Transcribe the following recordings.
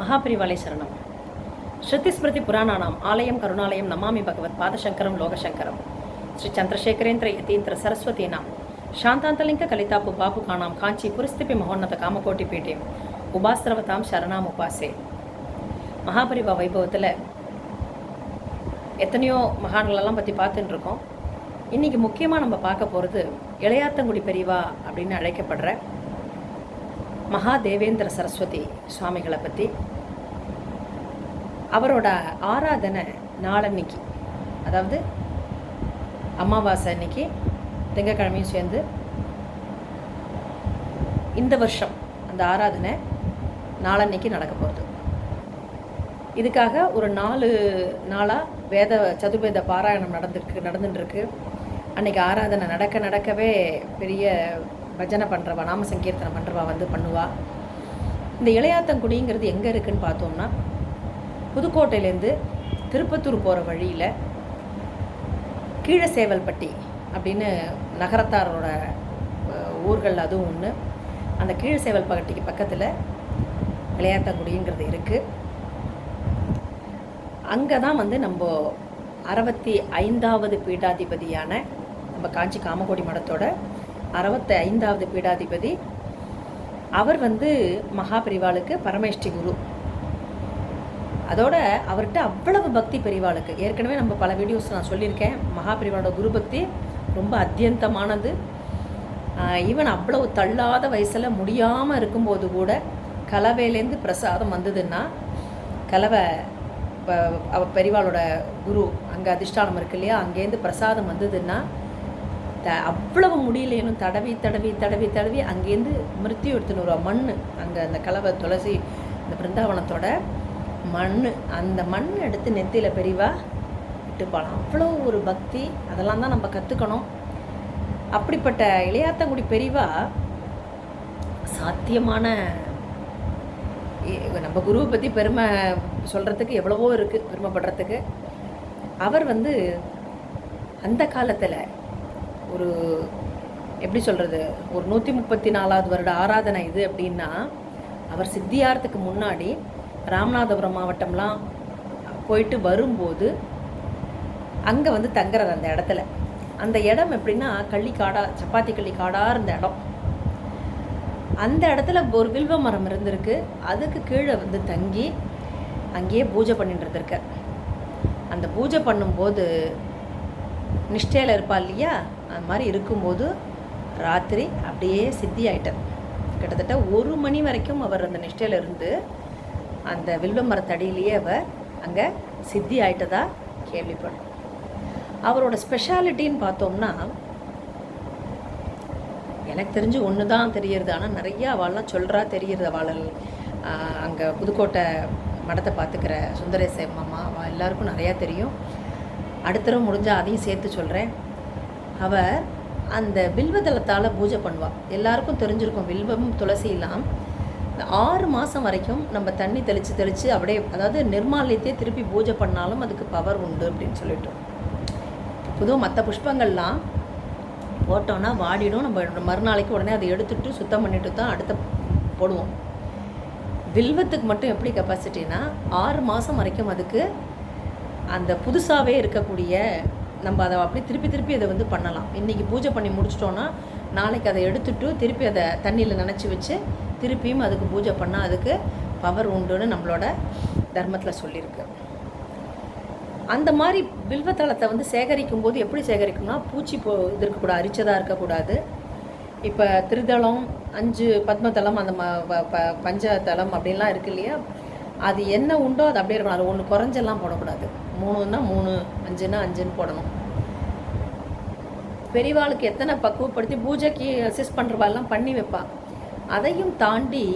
மகாபரிவாலை சரணம் ஸ்ருதிஸ்மிருதி புராணானாம் ஆலயம் கருணாலயம் நமாமி பகவத் பாதசங்கரம் லோகசங்கரம். ஸ்ரீ சந்திரசேகரேந்திர யதீந்திர சாந்தாந்தலிங்க கலிதாப்பு కలితాపు బాపుకాణాం కాంచీ పురస్థిపి మహోన్నత காமகோட்டி పీఠం உபாசிரவதாம் சரணாம் உபாசே. மகாபரிவா வைபவத்தில் எத்தனையோ மகான்களெல்லாம் பற்றி பார்த்துட்டு இருக்கோம் இன்றைக்கி முக்கியமாக நம்ம பார்க்க போகிறது இளையாத்தங்குடி பெரியவா அப்படின்னு அழைக்கப்படுற மகாதேவேந்திர சரஸ்வதி சுவாமிகளை பற்றி அவரோட ஆராதனை நாளன்னைக்கு அதாவது அமாவாசை அன்னைக்கு திங்கக்கிழமையும் சேர்ந்து இந்த வருஷம் அந்த ஆராதனை நாளன்னைக்கு நடக்க போகிறது இதுக்காக ஒரு நாலு நாளாக வேத சதுர்வேத பாராயணம் நடந்துருக்கு நடந்துட்டுருக்கு. அன்னைக்கு ஆராதனை நடக்க நடக்கவே பெரிய பஜனை பண்ணுறவா நாம சங்கீர்த்தனை பண்ணுறவா வந்து பண்ணுவா. இந்த இளையாத்தங்குடிங்கிறது எங்கே இருக்குன்னு பார்த்தோம்னா புதுக்கோட்டையிலேருந்து திருப்பத்தூர் போகிற வழியில் கீழசேவல்பட்டி அப்படின்னு நகரத்தாரோட ஊர்கள் அதுவும் ஒன்று அந்த கீழசேவல்பட்டிக்கு பக்கத்தில் விளையாட்டங்குடிங்கிறது இருக்குது அங்கே தான் வந்து நம்ம அறுபத்தி ஐந்தாவது பீடாதிபதியான நம்ம காஞ்சி காமகோடி மடத்தோட அறுபத்தி ஐந்தாவது பீடாதிபதி. அவர் வந்து மகாபரிவாளுக்கு பரமேஷ்டி குரு. அதோட அவர்கிட்ட அவ்வளவு பக்தி பெரிவாளுக்கு ஏற்கனவே நம்ம பல வீடியோஸ் நான் சொல்லியிருக்கேன். மகாபரிவாளோட குரு பக்தி ரொம்ப அத்தியந்தமானது. ஈவன் அவ்வளவு தள்ளாத வயசில் முடியாமல் இருக்கும்போது கூட கலவையிலேருந்து பிரசாதம் வந்ததுன்னா கலவை இப்போ அவ பெரிவாளோட குரு அங்கே அதிஷ்டானம் இருக்கு இல்லையா? அங்கேருந்து பிரசாதம் வந்ததுன்னா த அவ்வளவு முடியலேனும் தடவி தடவி தடவி தடவி அங்கேருந்து மிருத்தி எடுத்துன்னு வருவா. மண் அங்கே அந்த கலவை துளசி இந்த பிருந்தாவனத்தோட மண் அந்த மண் எடுத்து நெத்தியில் பெரிவா இட்டுப்பாளாம் அவ்வளோ ஒரு பக்தி. அதெல்லாம் தான் நம்ம கற்றுக்கணும் அப்படிப்பட்ட இளையாத்தங்குடி பெரிவா சாத்தியமான நம்ம குருவை பற்றி பெருமை சொல்கிறதுக்கு எவ்வளவோ இருக்குது பெருமைப்படுறதுக்கு. அவர் வந்து அந்த காலத்தில் ஒரு எப்படி சொல்கிறது ஒரு நூற்றி முப்பத்தி நாலாவது வருட ஆராதனை இது அப்படின்னா அவர் சித்தியாரத்துக்கு முன்னாடி ராமநாதபுரம் மாவட்டம்லாம் போயிட்டு வரும்போது அங்கே வந்து தங்குறது அந்த இடத்துல. அந்த இடம் எப்படின்னா கள்ளி சப்பாத்தி கள்ளி இருந்த இடம். அந்த இடத்துல ஒரு வில்வ மரம் இருந்திருக்கு. அதுக்கு கீழே வந்து தங்கி அங்கேயே பூஜை பண்ணிட்டு இருந்திருக்க. அந்த பூஜை பண்ணும்போது நிஷ்டையில் இருப்பா இல்லையா? அது மாதிரி இருக்கும்போது ராத்திரி அப்படியே சித்தி ஆயிட்டார் கிட்டத்தட்ட ஒரு மணி வரைக்கும் அவர் அந்த நிஷ்டையில் இருந்து அந்த வில்வ மரத்தடியிலேயே அவர் அங்கே சித்தி ஆயிட்டதா கேள்விப்படும். அவரோட ஸ்பெஷாலிட்டின்னு பார்த்தோம்னா எனக்கு தெரிஞ்சு ஒன்று தான் தெரியறது. ஆனால் நிறையா அவள்லாம் சொல்கிறா தெரியறது அவள் அங்கே புதுக்கோட்டை மடத்தை பார்த்துக்கிற சுந்தரேச மாமா அவள் எல்லாருக்கும் நிறையா தெரியும். அடுத்தரம் முடிஞ்சால் அதையும் சேர்த்து சொல்கிறேன் அவர் அந்த வில்வதளத்தால் பூஜை பண்ணுவாள் எல்லாருக்கும் தெரிஞ்சிருக்கும் வில்வம் துளசியெல்லாம் இந்த ஆறு மாதம் வரைக்கும் நம்ம தண்ணி தெளித்து தெளித்து அப்படியே அதாவது நிர்மாலயத்தையே திருப்பி பூஜை பண்ணாலும் அதுக்கு பவர் உண்டு அப்படின்னு சொல்லிட்டோம். பொதுவாக மற்ற புஷ்பங்கள்லாம் போட்டோன்னா வாடிடும். நம்ம மறுநாளைக்கு உடனே அதை எடுத்துட்டு சுத்தம் பண்ணிட்டு தான் அடுத்த போடுவோம். வில்வத்துக்கு மட்டும் எப்படி கெப்பாசிட்டினா ஆறு மாதம் வரைக்கும் அதுக்கு அந்த புதுசாகவே இருக்கக்கூடிய நம்ம அதை அப்படி திருப்பி திருப்பி அதை வந்து பண்ணலாம். இன்றைக்கி பூஜை பண்ணி முடிச்சிட்டோன்னா நாளைக்கு அதை எடுத்துட்டு திருப்பி அதை தண்ணியில் நினச்சி வச்சு திருப்பியும் அதுக்கு பூஜை பண்ணால் அதுக்கு பவர் உண்டுன்னு நம்மளோட தர்மத்தில் சொல்லியிருக்கு அந்த மாதிரி வில்வத்தளத்தை வந்து சேகரிக்கும் போது எப்படி சேகரிக்கும்னா பூச்சி போ இது இருக்கக்கூடாது அரிச்சதாக இருக்கக்கூடாது. இப்போ திருதளம் அஞ்சு பத்மதளம் அந்த ம ப- ப- பஞ்சதளம் அப்படின்லாம் இருக்கு இல்லையா? அது என்ன உண்டோ அது அப்படியே இருக்கணும். அது ஒன்று குறைஞ்செல்லாம் போடக்கூடாது. மூணுன்னா மூணு அஞ்சுன்னா அஞ்சுன்னு போடணும். பெரியவாளுக்கு எத்தனை பக்குவப்படுத்தி பூஜைக்கு அசிஸ்ட் பண்ணுறவாள்லாம் பண்ணி வைப்பாள் அதையும் தாண்டி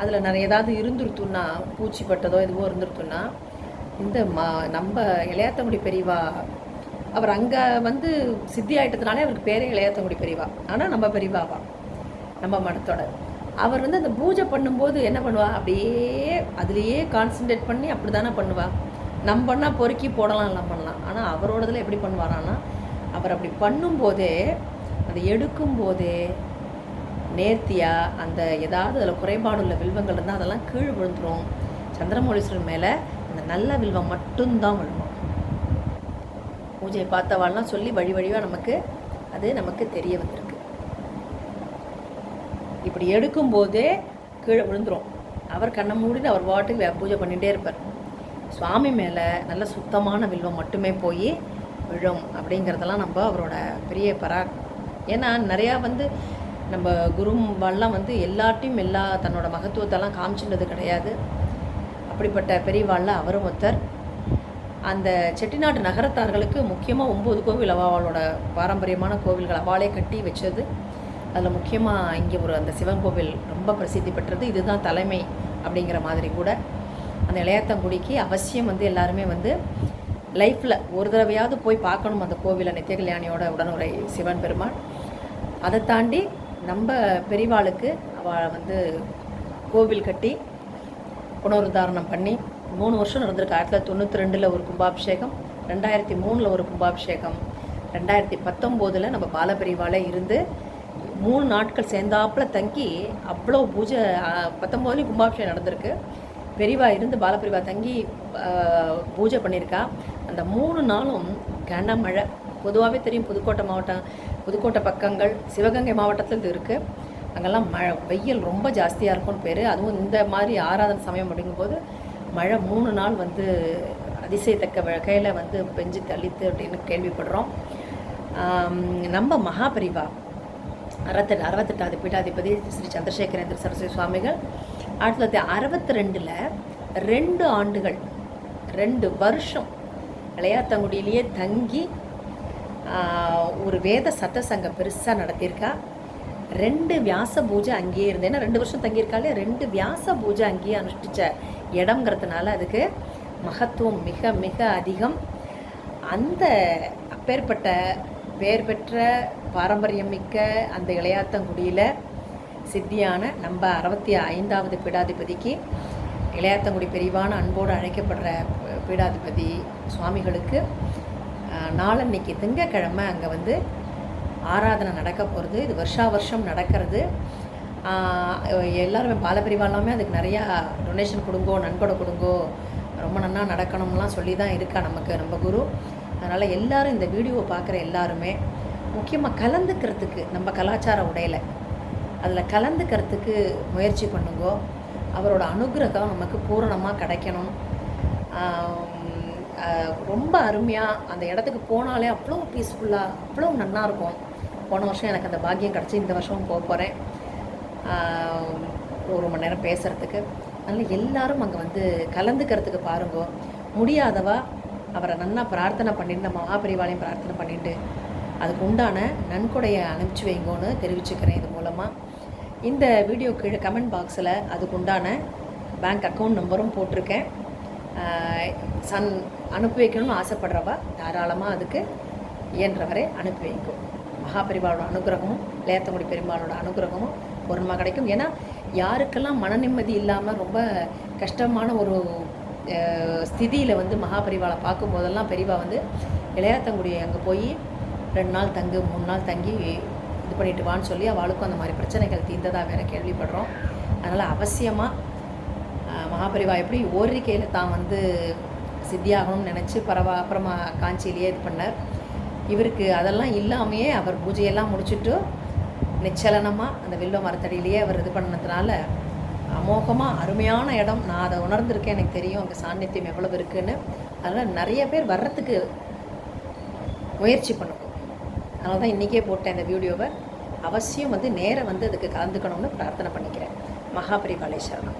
அதில் நிறைய ஏதாவது இருந்துருத்துன்னா பூச்சி பட்டதோ எதுவோ இருந்துருத்துன்னா இந்த ம நம்ம இளையாத்தங்குடி பெரியவா அவர் அங்கே வந்து சித்தி ஆகிட்டதுனாலே அவருக்கு பேரே இளையாத்தங்குடி பெரியவா. ஆனால் நம்ம பெரியவாவா நம்ம மடத்தோட அவர் வந்து அந்த பூஜை பண்ணும்போது என்ன பண்ணுவா? அப்படியே அதுலேயே கான்சென்ட்ரேட் பண்ணி அப்படி தானே பண்ணுவா? நம்ம பண்ணால் பொறுக்கி போடலாம் எல்லாம் பண்ணலாம். ஆனால் அவரோடதில் எப்படி பண்ணுவாரான்னா அவர் அப்படி பண்ணும்போதே அதை எடுக்கும்போதே நேர்த்தியாக அந்த ஏதாவது அதில் குறைபாடு உள்ள வில்வங்கள் இருந்தால் அதெல்லாம் கீழ் விழுந்துரும். சந்திரமௌலீஸ்வரன் மேலே இந்த நல்ல வில்வம் மட்டும்தான் விழுவோம் பூஜையை பார்த்தவாள்லாம் சொல்லி வழி வழியாக நமக்கு அது நமக்கு தெரிய வந்திருக்கு. இப்படி எடுக்கும்போதே கீழே விழுந்துரும். அவர் கண்ணை மூடிட்டு அவர் பாட்டுக்கு வே- பூஜை பண்ணிகிட்டே இருப்பார். சுவாமி மேலே நல்ல சுத்தமான வில்வம் மட்டுமே போய் விழும் அப்படிங்கிறதெல்லாம் நம்ம அவரோட பெரிய பரா ஏன்னா நிறையா வந்து நம்ம குருவெல்லாம் வந்து எல்லாட்டையும் எல்லா தன்னோட மகத்துவத்தெல்லாம் காமிச்சுன்றது கிடையாது. அப்படிப்பட்ட பெரியவாளில் அவரும் ஒருத்தர். அந்த செட்டிநாட்டு நகரத்தார்களுக்கு முக்கியமாக ஒம்பது கோவில் அவளோட பாரம்பரியமான கோவில்கள் அவாளே கட்டி வச்சது. அதில் முக்கியமாக இங்கே ஒரு அந்த சிவன் கோவில் ரொம்ப பிரசித்தி பெற்றது. இதுதான் தலைமை அப்படிங்கிற மாதிரி கூட. அந்த இளையாத்தங்குடிக்கு அவசியம் வந்து எல்லாருமே வந்து லைஃப்பில் ஒரு தடவையாவது போய் பார்க்கணும் அந்த கோவிலை நித்திய கல்யாணியோட உடனுரை சிவன் பெருமாள். அதை தாண்டி நம்ம பெரியவாளுக்கு அவள் வந்து கோவில் கட்டி புனருத்தாரணம் பண்ணி மூணு வருஷம் நடந்திருக்கு. ஆயிரத்தி தொள்ளாயிரத்தி தொண்ணூற்றி ரெண்டில் ஒரு கும்பாபிஷேகம் ரெண்டாயிரத்தி மூணில் ஒரு கும்பாபிஷேகம் ரெண்டாயிரத்தி பத்தொம்போதில் நம்ம பாலபெரிவாலே இருந்து மூணு நாட்கள் சேர்ந்தாப்புல தங்கி அவ்வளோ பூஜை பத்தொம்போதுலேயும் கும்பாபிஷேகம் நடந்திருக்கு. பெரிவா இருந்து பாலபிரிவா தங்கி பூஜை பண்ணியிருக்கா. அந்த மூணு நாளும் கனமழை. பொதுவாகவே தெரியும் புதுக்கோட்டை மாவட்டம் புதுக்கோட்டை பக்கங்கள் சிவகங்கை மாவட்டத்தில் இது இருக்குது அங்கெல்லாம் மழை வெயில் ரொம்ப ஜாஸ்தியாக இருக்கும்னு பேர். அதுவும் இந்த மாதிரி ஆராதனை சமயம் அப்படிங்கும்போது மழை மூணு நாள் வந்து அதிசயத்தக்க வகையில் வந்து பெஞ்சு தள்ளித்து அப்படின்னு கேள்விப்படுறோம். நம்ம மகாபரிவா அறுபத்தெட்டு அறுபத்தெட்டாவது பீட்டாதிபதி ஸ்ரீ சந்திரசேகரேந்திர சரஸ்வதி சுவாமிகள் ஆயிரத்தி தொள்ளாயிரத்தி அறுபத்தி ரெண்டில் ரெண்டு ஆண்டுகள் ரெண்டு வருஷம் இளையாத்தங்குடியிலேயே தங்கி ஒரு வேத சத்தசங்கம் பெருசாக நடத்தியிருக்கா. ரெண்டு வியாச பூஜை அங்கேயே இருந்தேன் ஏன்னா ரெண்டு வருஷம் தங்கியிருக்காலே ரெண்டு வியாச பூஜை அங்கேயே அனுஷ்டிச்ச இடம்ங்கிறதுனால அதுக்கு மகத்துவம் மிக மிக அதிகம். அந்த அப்பேற்பட்ட பேர் பெற்ற பாரம்பரியம் மிக்க அந்த இளையாத்தங்குடியில் சித்தியான நம்ம அறுபத்தி ஐந்தாவது பீடாதிபதிக்கு இளையாத்தங்குடி பெரிவான அன்போடு அழைக்கப்படுற பீடாதிபதி சுவாமிகளுக்கு நாளன்னைக்கு திங்கக்கிழமை அங்கே வந்து ஆராதனை நடக்க போகிறது இது வருஷா வருஷம் நடக்கிறது. எல்லாருமே பாலபிரிவா எல்லாமே அதுக்கு நிறையா டொனேஷன் கொடுங்கோ நன்கொடை கொடுங்கோ ரொம்ப நன்னா நடக்கணும்லாம் சொல்லி தான் இருக்கா நமக்கு நம்ம குரு. அதனால் எல்லாரும் இந்த வீடியோவை பார்க்குற எல்லாருமே முக்கியமாக கலந்துக்கிறதுக்கு நம்ம கலாச்சார உடையில அதில் கலந்துக்கிறதுக்கு முயற்சி பண்ணுங்கோ. அவரோட அனுகிரகம் நமக்கு பூரணமாக கிடைக்கணும். ரொம்ப அருமையாக அந்த இடத்துக்கு போனாலே அவ்வளோ பீஸ்ஃபுல்லாக அவ்வளோ நல்லாயிருக்கும் போன வருஷம் எனக்கு அந்த பாக்கியம் கிடச்சி இந்த வருஷமும் போக போகிறேன் ஒரு மணி நேரம் பேசுகிறதுக்கு அதனால் எல்லாரும் அங்கே வந்து கலந்துக்கிறதுக்கு பாருங்கோ. முடியாதவா அவரை நல்லா பிரார்த்தனை பண்ணிட்டு நம்ம மகாபரிவாளையும் பிரார்த்தனை பண்ணிட்டு அதுக்கு உண்டான நன்கொடையை அனுப்பிச்சி வைங்கோன்னு தெரிவிச்சுக்கிறேன் இது மூலமாக இந்த வீடியோ கீழே கமெண்ட் பாக்ஸில் அதுக்கு உண்டான பேங்க் அக்கௌண்ட் நம்பரும் போட்டிருக்கேன். சன் அனுப்பி வைக்கணும்னு ஆசைப்படுறவா? தாராளமாக அதுக்கு இயன்றவரை அனுப்பி வைக்கும். மகாபரிவாளோட அனுகிரகமும் லேத்தங்குடி பெருமாளோட அனுகிரகமும் பொறுமை கிடைக்கும். ஏன்னா யாருக்கெல்லாம் மன நிம்மதி இல்லாமல் ரொம்ப கஷ்டமான ஒரு ஸ்திதியில் வந்து மகாபரிவாளை பார்க்கும்போதெல்லாம் பெரியவா வந்து இளையாத்தங்குடி அங்கே போய் ரெண்டு நாள் தங்கு மூணு நாள் தங்கி இது பண்ணிட்டு வான்னு சொல்லி அவளுக்கும் அந்த மாதிரி பிரச்சனைகள் தீர்ந்ததாக வேறு கேள்விப்படுறோம். அதனால் அவசியமாக மகாபரிவா எப்படி ஓரிக்கையில் தான் வந்து சித்தியாகணும்னு நினச்சி பரவா அப்புறமா காஞ்சியிலேயே இது பண்ணார். இவருக்கு அதெல்லாம் இல்லாமையே அவர் பூஜையெல்லாம் முடிச்சுட்டு நிச்சலனமாக அந்த வில்வ மரத்தடியிலேயே அவர் இது பண்ணதுனால அமோகமாக அருமையான இடம். நான் அதை உணர்ந்திருக்கேன் எனக்கு தெரியும் அங்கே சாநித்தியம் எவ்வளவு இருக்குன்னு. அதனால் நிறைய பேர் வர்றதுக்கு முயற்சி பண்ணுவோம் அதனால தான் இன்றைக்கே போட்டேன் இந்த வீடியோவை. அவசியம் வந்து நேரம் வந்து அதுக்கு கலந்துக்கணும்னு பிரார்த்தனை பண்ணிக்கிறேன். மகாபரிபாலேஸ்வரனம்